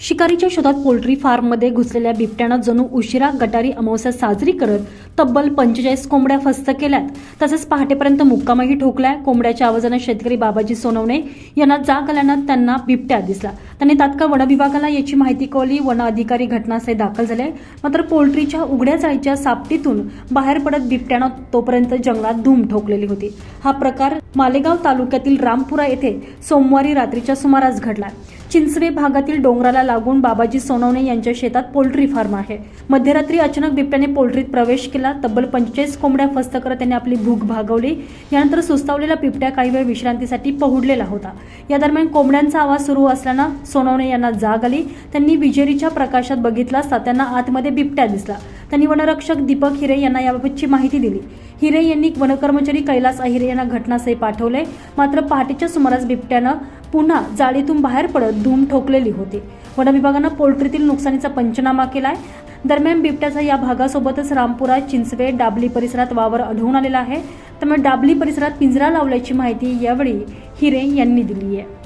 शिकारीच्या शोधात पोल्ट्री फार्ममध्ये घुसलेल्या बिबट्यानं जणू उशिरा गटारी अमावस्या साजरी करत तब्बल पंचेचाळीस कोंबड्या फस्त केल्यात. तसंच पहाटेपर्यंत मुक्कामही ठोकलाय. कोंबड्याच्या आवाजानं शेतकरी बाबाजी सोनवणे यांना जाग आल्यानं त्यांना बिबट्या दिसला. त्यांनी तात्काळ वन विभागाला याची माहिती कळली वन अधिकारी घटनास्थळी दाखल झाले मात्र पोल्ट्रीच्या उघड्या जाळीच्या सापटीतून बाहेर पडत बिबट्यानं तोपर्यंत जंगलात धूम ठोकलेली होती. हा प्रकार मालेगाव तालुक्यातील रामपुरा येथे सोमवारी रात्रीच्या सुमारास घडला. चिंचवे भागातील डोंगराला लागून बाबाजी सोनवणे यांच्या शेतात पोल्ट्री फार्म आहे. मध्यरात्री अचानक बिबट्याने पोल्ट्रीत प्रवेश केला. तब्बल पंचेचाळीस कोंबड्या फस्त करत त्यांनी आपली भूक भागवली. यानंतर सुस्तावलेला बिबट्या काही वेळ विश्रांतीसाठी पहुडलेला होता. या दरम्यान कोंबड्यांचा आवाज सुरू असल्यानं सोनवणे यांना जाग आली. त्यांनी विजेरीच्या प्रकाशात बघितला असता त्यांना आतमध्ये बिबट्या दिसला. त्यांनी वनरक्षक दीपक हिरे यांना याबाबतची माहिती दिली. हिरे यांनी वनकर्मचारी कैलास अहिरे यांना घटनास्थळी पाठवले. मात्र पहाटेच्या सुमारास बिबट्यानं पुन्हा जाळीतून बाहेर पडत धूम ठोकलेली होती. वनविभागानं पोल्ट्रीतील नुकसानीचा पंचनामा केलाय. दरम्यान बिबट्याचा या भागासोबतच रामपुरा चिंचवे डाबली परिसरात वावर आढळून आलेला आहे. त्यामुळे डाबली परिसरात पिंजरा लावल्याची माहिती यावेळी हिरे यांनी दिली आहे.